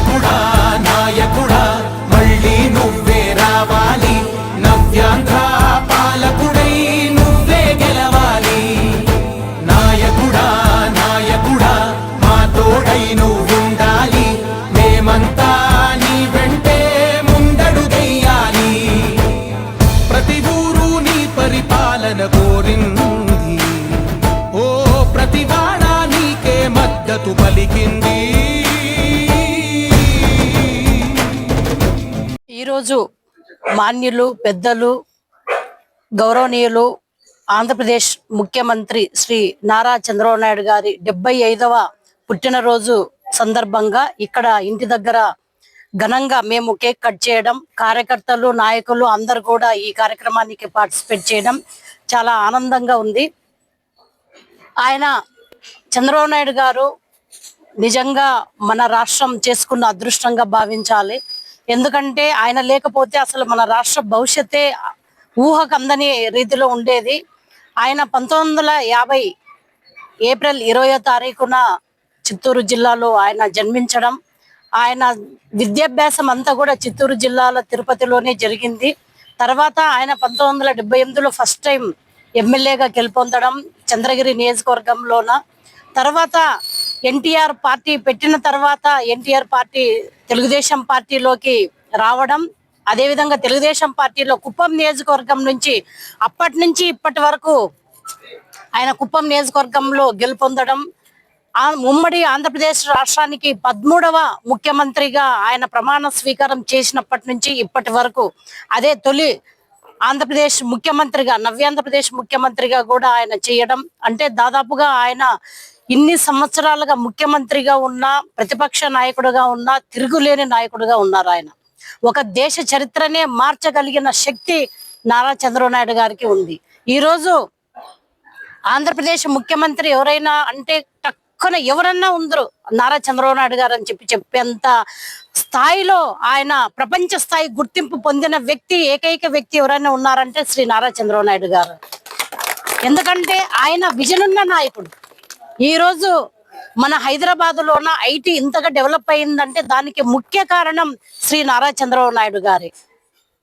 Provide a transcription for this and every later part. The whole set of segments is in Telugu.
నాయకుడా నాయకుడా. మాన్యులు పెద్దలు గౌరవనీయులు ఆంధ్రప్రదేశ్ ముఖ్యమంత్రి శ్రీ నారా చంద్రబాబు నాయుడు గారి డెబ్బై ఐదవ పుట్టినరోజు సందర్భంగా ఇక్కడ ఇంటి దగ్గర ఘనంగా మేము కేక్ కట్ చేయడం కార్యకర్తలు నాయకులు అందరు కూడా ఈ కార్యక్రమానికి పార్టిసిపేట్ చేయడం చాలా ఆనందంగా ఉంది. ఆయన చంద్రబాబు నాయుడు గారు నిజంగా మన రాష్ట్రం చేసుకున్న అదృష్టంగా భావించాలి. ఎందుకంటే ఆయన లేకపోతే అసలు మన రాష్ట్ర భవిష్యత్తే ఊహకు అందని రీతిలో ఉండేది. ఆయన పంతొమ్మిది వందల యాభై ఏప్రిల్ ఇరవయో తారీఖున చిత్తూరు జిల్లాలో ఆయన జన్మించడం ఆయన విద్యాభ్యాసం అంతా కూడా చిత్తూరు జిల్లాలో తిరుపతిలోనే జరిగింది. తర్వాత ఆయన పంతొమ్మిది వందల డెబ్బై ఎనిమిదిలో ఫస్ట్ టైం ఎమ్మెల్యేగా గెలుపొందడం చంద్రగిరి నియోజకవర్గంలోన. తర్వాత ఎన్టీఆర్ పార్టీ పెట్టిన తర్వాత ఎన్టీఆర్ పార్టీ తెలుగుదేశం పార్టీలోకి రావడం అదేవిధంగా తెలుగుదేశం పార్టీలో కుప్పం నియోజకవర్గం నుంచి అప్పటి నుంచి ఇప్పటి వరకు ఆయన కుప్పం నియోజకవర్గంలో గెలుపొందడం ఆ ఉమ్మడి ఆంధ్రప్రదేశ్ రాష్ట్రానికి పదమూడవ ముఖ్యమంత్రిగా ఆయన ప్రమాణ స్వీకారం చేసినప్పటి నుంచి ఇప్పటి వరకు అదే తొలి ఆంధ్రప్రదేశ్ ముఖ్యమంత్రిగా నవ్యాంధ్రప్రదేశ్ ముఖ్యమంత్రిగా కూడా ఆయన చేయడం అంటే దాదాపుగా ఆయన ఇన్ని సంవత్సరాలుగా ముఖ్యమంత్రిగా ఉన్న ప్రతిపక్ష నాయకుడుగా ఉన్న తిరుగులేని నాయకుడుగా ఉన్నారు ఆయన. ఒక దేశ చరిత్రనే మార్చగలిగిన శక్తి నారా చంద్రబాబు నాయుడు గారికి ఉంది. ఈ రోజు ఆంధ్రప్రదేశ్ ముఖ్యమంత్రి ఎవరైనా అంటే టక్కున ఎవరన్నా ఉందరు నారా చంద్రబాబు నాయుడు గారు అని చెప్పి చెప్పేంత స్థాయిలో ఆయన ప్రపంచ స్థాయి గుర్తింపు పొందిన వ్యక్తి ఏకైక వ్యక్తి ఎవరైనా ఉన్నారంటే శ్రీ నారా చంద్రబాబు నాయుడు గారు. ఎందుకంటే ఆయన విజన్ ఉన్న నాయకుడు. ఈ రోజు మన హైదరాబాద్ లోన ఐటీ ఇంతగా డెవలప్ అయిందంటే దానికి ముఖ్య కారణం శ్రీ నారా చంద్రబాబు నాయుడు గారి.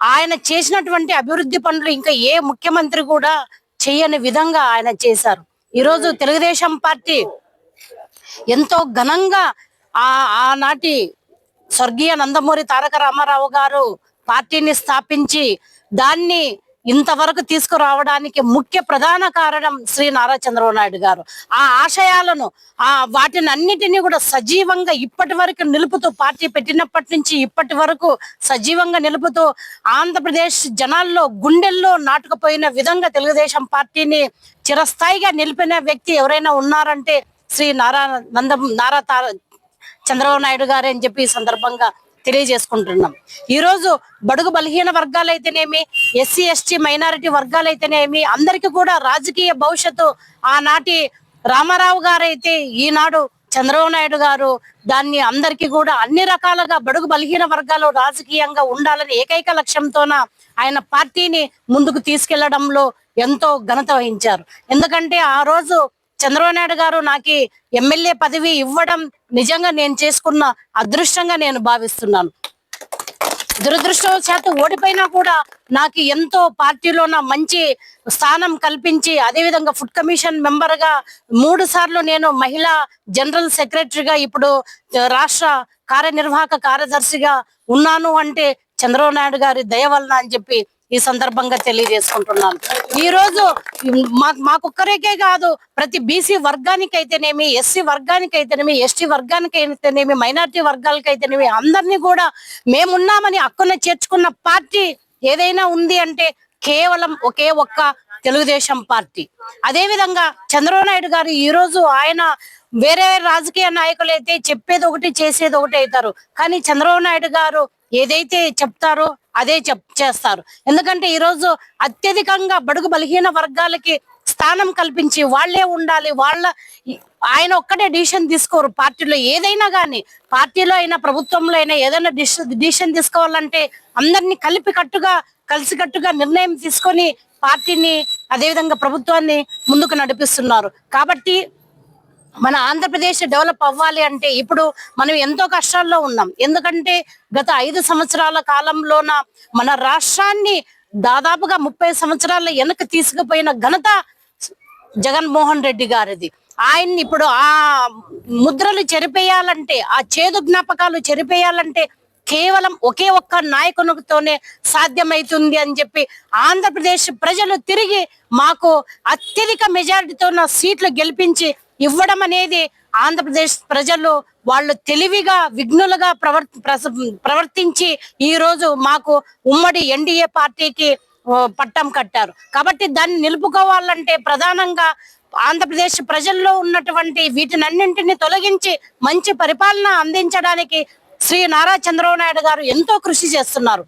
ఆయన చేసినటువంటి అభివృద్ధి పనులు ఇంకా ఏ ముఖ్యమంత్రి కూడా చేయని విధంగా ఆయన చేశారు. ఈరోజు తెలుగుదేశం పార్టీ ఎంతో ఘనంగా ఆ ఆనాటి స్వర్గీయ నందమూరి తారక రామారావు గారు పార్టీని స్థాపించి దాన్ని ఇంతవరకు తీసుకురావడానికి ముఖ్య ప్రధాన కారణం శ్రీ నారా చంద్రబాబు నాయుడు గారు. ఆ ఆశయాలను ఆ వాటిని అన్నిటినీ కూడా సజీవంగా ఇప్పటి వరకు నిలుపుతూ పార్టీ పెట్టినప్పటి నుంచి ఇప్పటి వరకు సజీవంగా నిలుపుతూ ఆంధ్రప్రదేశ్ జనాల్లో గుండెల్లో నాటుకుపోయిన విధంగా తెలుగుదేశం పార్టీని చిరస్థాయిగా నిలిపిన వ్యక్తి ఎవరైనా ఉన్నారంటే శ్రీ నారా నంద నారా తార చంద్రబాబు నాయుడు గారే అని చెప్పి ఈ సందర్భంగా తెలియజేసుకుంటున్నాం. ఈరోజు బడుగు బలహీన వర్గాలైతేనేమి ఎస్సీ ఎస్టీ మైనారిటీ వర్గాలైతేనేమి అందరికీ కూడా రాజకీయ భవిష్యత్తు ఆనాటి రామారావు గారైతే ఈనాడు చంద్రబాబు నాయుడు గారు దాన్ని అందరికీ కూడా అన్ని రకాలుగా బడుగు బలహీన వర్గాలు రాజకీయంగా ఉండాలని ఏకైక లక్ష్యంతోన ఆయన పార్టీని ముందుకు తీసుకెళ్ళడంలో ఎంతో ఘనత వహించారు. ఎందుకంటే ఆ రోజు చంద్రబాబు నాయుడు గారు నాకు ఎమ్మెల్యే పదవి ఇవ్వడం నిజంగా నేను చేసుకున్న అదృష్టంగా నేను భావిస్తున్నాను. దురదృష్టవశాత్తు ఓడిపోయినా కూడా నాకు ఎంతో పార్టీలో మంచి స్థానం కల్పించి అదేవిధంగా ఫుడ్ కమిషన్ మెంబర్గా మూడు సార్లు నేను మహిళా జనరల్ సెక్రటరీగా ఇప్పుడు రాష్ట్ర కార్యనిర్వాహక కార్యదర్శిగా ఉన్నాను అంటే చంద్రబాబు నాయుడు గారి దయ వలన అని చెప్పి ఈ సందర్భంగా తెలియజేసుకుంటున్నాను. ఈ రోజు మాకొక్కరికే కాదు ప్రతి బీసీ వర్గానికి అయితేనేమి ఎస్సీ వర్గానికి అయితేనేమి ఎస్టీ వర్గానికి అయితేనేమి మైనారిటీ వర్గాలకి అయితేనేమి అందరినీ కూడా మేమున్నామని అక్కున చేర్చుకున్న పార్టీ ఏదైనా ఉంది అంటే కేవలం ఒకే ఒక్క తెలుగుదేశం పార్టీ. అదే విధంగా చంద్రబాబు నాయుడు గారు ఈ రోజు ఆయన వేరే రాజకీయ నాయకులు అయితే చెప్పేది ఒకటి చేసేది ఒకటి అవుతారు. కానీ చంద్రబాబు నాయుడు గారు ఏదైతే చెప్తారో అదే చెప్ చేస్తారు. ఎందుకంటే ఈరోజు అత్యధికంగా బడుగు బలహీన వర్గాలకి స్థానం కల్పించి వాళ్ళే ఉండాలి వాళ్ళ ఆయన ఒక్కడే డిసిషన్ తీసుకోరు. పార్టీలో ఏదైనా కానీ పార్టీలో అయినా ప్రభుత్వంలో అయినా ఏదైనా డిసిషన్ తీసుకోవాలంటే అందరినీ కలిపి కట్టుగా కలిసికట్టుగా నిర్ణయం తీసుకొని పార్టీని అదేవిధంగా ప్రభుత్వాన్ని ముందుకు నడిపిస్తున్నారు. కాబట్టి మన ఆంధ్రప్రదేశ్ డెవలప్ అవ్వాలి అంటే ఇప్పుడు మనం ఎంతో కష్టాల్లో ఉన్నాం. ఎందుకంటే గత ఐదు సంవత్సరాల కాలంలోన మన రాష్ట్రాన్ని దాదాపుగా ముప్పై సంవత్సరాల వెనక్కి తీసుకుపోయిన ఘనత జగన్మోహన్ రెడ్డి గారిది. ఆయన్ని ఇప్పుడు ఆ ముద్రలు చెరిపేయాలంటే ఆ చేదు జ్ఞాపకాలు చెరిపేయాలంటే కేవలం ఒకే ఒక్క నాయకునితోనే సాధ్యమవుతుంది అని చెప్పి ఆంధ్రప్రదేశ్ ప్రజలు తిరిగి మాకు అత్యధిక మెజారిటీతో సీట్లు గెలిపించి ఇవ్వడం అనేది ఆంధ్రప్రదేశ్ ప్రజలు వాళ్ళు తెలివిగా విఘ్నులుగా ప్రవర్ ప్రస- ప్రవర్తించి ఈ రోజు మాకు ఉమ్మడి ఎన్డీఏ పార్టీకి పట్టం కట్టారు. కాబట్టి దాన్ని నిలుపుకోవాలంటే ప్రధానంగా ఆంధ్రప్రదేశ్ ప్రజల్లో ఉన్నటువంటి వీటినన్నింటినీ తొలగించి మంచి పరిపాలన అందించడానికి శ్రీ నారా చంద్రబాబు నాయుడు గారు ఎంతో కృషి చేస్తున్నారు.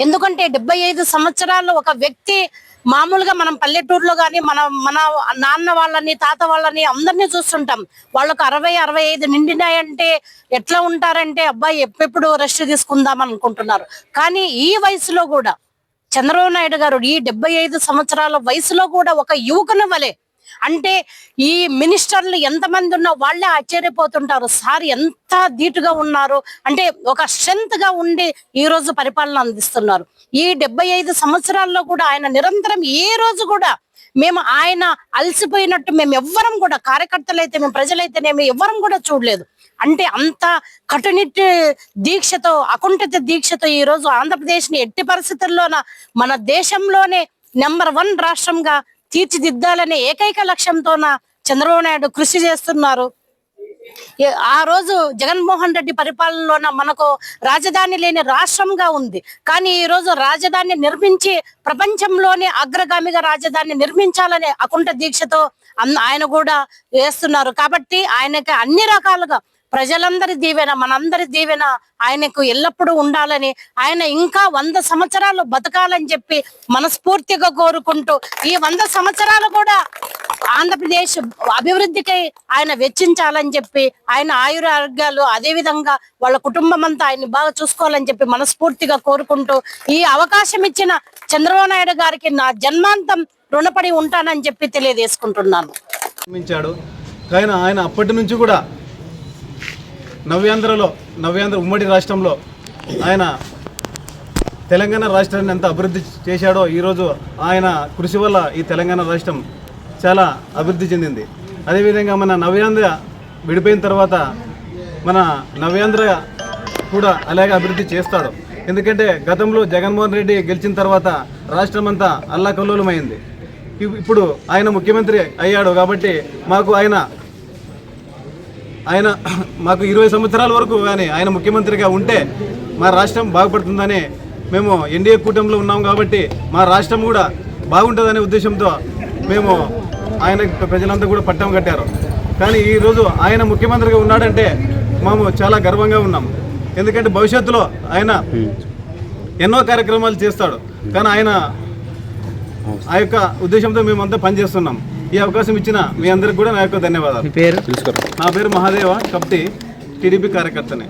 ఎందుకంటే డెబ్బై ఐదు సంవత్సరాల్లో ఒక వ్యక్తి మామూలుగా మనం పల్లెటూరులో కానీ మన మన నాన్న వాళ్ళని తాత వాళ్ళని అందరినీ చూస్తుంటాం. వాళ్ళకు అరవై అరవై ఐదు నిండినాయంటే ఎట్లా ఉంటారంటే అబ్బాయి ఎప్పుడెప్పుడు రెస్ట్ తీసుకుందాం అనుకుంటున్నారు. కానీ ఈ వయసులో కూడా చంద్రబాబు నాయుడు గారు ఈ డెబ్బై ఐదు సంవత్సరాల వయసులో కూడా ఒక యువకుని వలె అంటే ఈ మినిస్టర్లు ఎంతమంది ఉన్నా వాళ్ళే ఆశ్చర్యపోతుంటారు. సార్ ఎంత ధీటుగా ఉన్నారు? అంటే ఒక స్ట్రెంత్గా ఉండి ఈ రోజు పరిపాలన అందిస్తున్నారు. ఈ డెబ్బై ఐదు సంవత్సరాల్లో కూడా ఆయన నిరంతరం ఏ రోజు కూడా మేము ఆయన అలసిపోయినట్టు మేము ఎవ్వరం కూడా కార్యకర్తలైతే మేము ప్రజలైతేనేమి ఎవ్వరం కూడా చూడలేదు. అంటే అంత కటునిట్టి దీక్షతో అకుంఠిత దీక్షతో ఈ రోజు ఆంధ్రప్రదేశ్ని ఎట్టి పరిస్థితుల్లోన మన దేశంలోనే నెంబర్ వన్ రాష్ట్రంగా తీర్చిదిద్దాలనే ఏకైక లక్ష్యంతోన చంద్రబాబు నాయుడు కృషి చేస్తున్నారు. ఆ రోజు జగన్మోహన్ రెడ్డి పరిపాలనలోన మనకు రాజధాని లేని రాష్ట్రంగా ఉంది. కానీ ఈ రోజు రాజధాని నిర్మించి ప్రపంచంలోనే అగ్రగామిగా రాజధాని నిర్మించాలనే అకుంఠ దీక్షతో అన్- ఆయన కూడా వేస్తున్నారు. కాబట్టి ఆయనకి అన్ని రకాలుగా ప్రజలందరి దీవెన మనందరి దీవెన ఆయనకు ఎల్లప్పుడూ ఉండాలని ఆయన ఇంకా వంద సంవత్సరాలు బతకాలని చెప్పి మనస్ఫూర్తిగా కోరుకుంటూ ఈ వంద సంవత్సరాలు కూడా ఆంధ్రప్రదేశ్ అభివృద్ధికై ఆయన వెచ్చించాలని చెప్పి ఆయన ఆయుర అదేవిధంగా అదే విధంగా వాళ్ళ కుటుంబం అంతా ఆయన్ని బాగా చూసుకోవాలని చెప్పి మనస్ఫూర్తిగా కోరుకుంటూ ఈ అవకాశం ఇచ్చిన చంద్రబాబు నాయుడు గారికి నా జన్మాంతం రుణపడి ఉంటానని చెప్పి తెలియజేసుకుంటున్నాను. కానీ ఆయన అప్పటి నుంచి కూడా నవ్యాంధ్రలో నవ్యాంధ్ర ఉమ్మడి రాష్ట్రంలో ఆయన తెలంగాణ రాష్ట్రాన్ని ఎంత అభివృద్ధి చేశాడో ఈరోజు ఆయన కృషి వల్ల ఈ తెలంగాణ రాష్ట్రం చాలా అభివృద్ధి చెందింది. అదేవిధంగా మన నవ్యాంధ్ర విడిపోయిన తర్వాత మన నవ్యాంధ్ర కూడా అలాగే అభివృద్ధి చేస్తాడు. ఎందుకంటే గతంలో జగన్మోహన్ రెడ్డి గెలిచిన తర్వాత రాష్ట్రం అంతా అల్లాకల్లోలమైంది ఇప్పుడు ఆయన ముఖ్యమంత్రి అయ్యాడు కాబట్టి మాకు ఆయన ఆయన మాకు ఇరవై సంవత్సరాల వరకు కానీ ఆయన ముఖ్యమంత్రిగా ఉంటే మా రాష్ట్రం బాగుపడుతుందని మేము ఎన్డీఏ కూటమిలో ఉన్నాం కాబట్టి మా రాష్ట్రం కూడా బాగుంటుందనే ఉద్దేశంతో మేము ఆయన ప్రజలంతా కూడా పట్టం కట్టారు. కానీ ఈరోజు ఆయన ముఖ్యమంత్రిగా ఉన్నాడంటే మేము చాలా గర్వంగా ఉన్నాం. ఎందుకంటే భవిష్యత్తులో ఆయన ఎన్నో కార్యక్రమాలు చేస్తాడు. కానీ ఆయన ఆ యొక్క ఉద్దేశంతో మేమంతా పనిచేస్తున్నాం. ఈ అవకాశం ఇచ్చిన మీ అందరికి కూడా నా యొక్క ధన్యవాదాలు. పేరు? నా పేరు మహాదేవ కప్టి టీడీపీ కార్యకర్తనే.